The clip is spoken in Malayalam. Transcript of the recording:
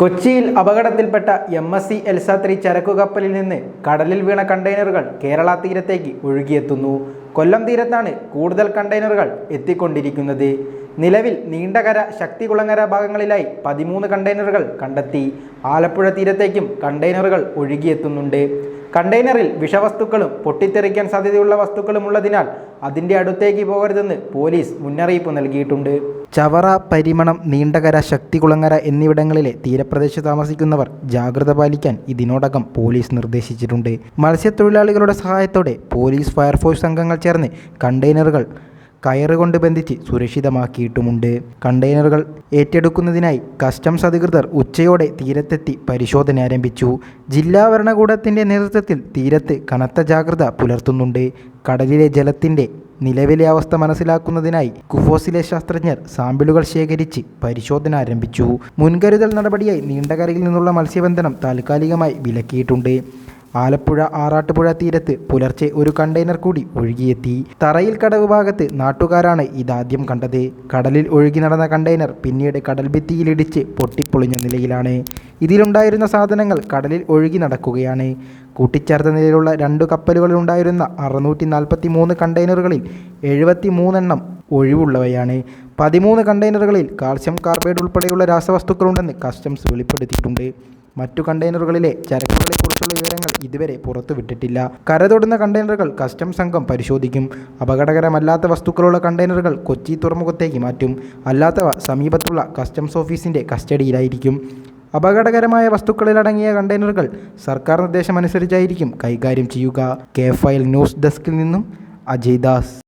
കൊച്ചിയിൽ അപകടത്തിൽപ്പെട്ട എം എസ് സി എൽസാത്രി ചരക്കുകപ്പലിൽ നിന്ന് കടലിൽ വീണ കണ്ടെയ്നറുകൾ കേരള തീരത്തേക്ക് ഒഴുകിയെത്തുന്നു. കൊല്ലം തീരത്താണ് കൂടുതൽ കണ്ടെയ്നറുകൾ എത്തിക്കൊണ്ടിരിക്കുന്നത്. നിലവിൽ നീണ്ടകര ശക്തികുളങ്ങര ഭാഗങ്ങളിലായി പതിമൂന്ന് കണ്ടെയ്നറുകൾ കണ്ടെത്തി. ആലപ്പുഴ തീരത്തേക്കും കണ്ടെയ്നറുകൾ ഒഴുകിയെത്തുന്നുണ്ട്. കണ്ടെയ്നറിൽ വിഷവസ്തുക്കളും പൊട്ടിത്തെറിക്കാൻ സാധ്യതയുള്ള വസ്തുക്കളും ഉള്ളതിനാൽ അതിന്റെ അടുത്തേക്ക് പോകരുതെന്ന് പോലീസ് മുന്നറിയിപ്പ് നൽകിയിട്ടുണ്ട്. ചവറ പരിമണം നീണ്ടകര ശക്തികുളങ്ങര എന്നിവിടങ്ങളിലെ തീരപ്രദേശത്ത് താമസിക്കുന്നവർ ജാഗ്രത പാലിക്കാൻ ഇതിനോടകം പോലീസ് നിർദ്ദേശിച്ചിട്ടുണ്ട്. മത്സ്യത്തൊഴിലാളികളുടെ സഹായത്തോടെ പോലീസ് ഫയർഫോഴ്സ് സംഘങ്ങൾ ചേർന്ന് കണ്ടെയ്നറുകൾ കയറുകൊണ്ട് ബന്ധിച്ച് സുരക്ഷിതമാക്കിയിട്ടുമുണ്ട്. കണ്ടെയ്നറുകൾ ഏറ്റെടുക്കുന്നതിനായി കസ്റ്റംസ് അധികൃതർ ഉച്ചയോടെ തീരത്തെത്തി പരിശോധന ആരംഭിച്ചു. ജില്ലാ ഭരണകൂടത്തിന്റെ നേതൃത്വത്തിൽ തീരത്ത് കനത്ത ജാഗ്രത പുലർത്തുന്നുണ്ട്. കടലിലെ ജലത്തിന്റെ നിലവിലെ അവസ്ഥ മനസ്സിലാക്കുന്നതിനായി കുഫോസിലെ ശാസ്ത്രജ്ഞർ സാമ്പിളുകൾ ശേഖരിച്ച് പരിശോധന ആരംഭിച്ചു. മുൻകരുതൽ നടപടിയായി നീണ്ടകരയിൽ നിന്നുള്ള മത്സ്യബന്ധനം താൽക്കാലികമായി വിലക്കിയിട്ടുണ്ട്. ആലപ്പുഴ ആറാട്ടുപുഴ തീരത്ത് പുലർച്ചെ ഒരു കണ്ടെയ്നർ കൂടി ഒഴുകിയെത്തി. തറയിൽ കടവ് ഭാഗത്ത് നാട്ടുകാരാണ് ഇതാദ്യം കണ്ടത്. കടലിൽ ഒഴുകി നടന്ന കണ്ടെയ്നർ പിന്നീട് കടൽ ഭിത്തിയിലിടിച്ച് പൊട്ടിപ്പൊളിഞ്ഞ നിലയിലാണ്. ഇതിലുണ്ടായിരുന്ന സാധനങ്ങൾ കടലിൽ ഒഴുകി നടക്കുകയാണ്. കൂട്ടിച്ചേർത്ത നിലയിലുള്ള രണ്ട് കപ്പലുകളിലുണ്ടായിരുന്ന അറുന്നൂറ്റി നാൽപ്പത്തി മൂന്ന് കണ്ടെയ്നറുകളിൽ എഴുപത്തി മൂന്നെണ്ണം ഒഴിവുള്ളവയാണ്. പതിമൂന്ന് കണ്ടെയ്നറുകളിൽ കാൽസ്യം കാർബൈഡ് ഉൾപ്പെടെയുള്ള രാസവസ്തുക്കളുണ്ടെന്ന് കസ്റ്റംസ് വെളിപ്പെടുത്തിയിട്ടുണ്ട്. മറ്റു കണ്ടെയ്നറുകളിലെ ചരക്കുകളെക്കുറിച്ചുള്ള വിവരങ്ങൾ ഇതുവരെ പുറത്തുവിട്ടിട്ടില്ല കരതൊടുന്ന കണ്ടെയ്നറുകൾ കസ്റ്റംസ് സംഘം പരിശോധിക്കും. അപകടകരമല്ലാത്ത വസ്തുക്കളുള്ള കണ്ടെയ്നറുകൾ കൊച്ചി തുറമുഖത്തേക്ക് മാറ്റും. അല്ലാത്തവ സമീപത്തുള്ള കസ്റ്റംസ് ഓഫീസിന്റെ കസ്റ്റഡിയിലായിരിക്കും. അപകടകരമായ വസ്തുക്കളിലടങ്ങിയ കണ്ടെയ്നറുകൾ സർക്കാർ നിർദ്ദേശമനുസരിച്ചായിരിക്കും കൈകാര്യം ചെയ്യുക. കെ ഫയൽ ന്യൂസ് ഡെസ്കിൽ നിന്നും അജയ് ദാസ്.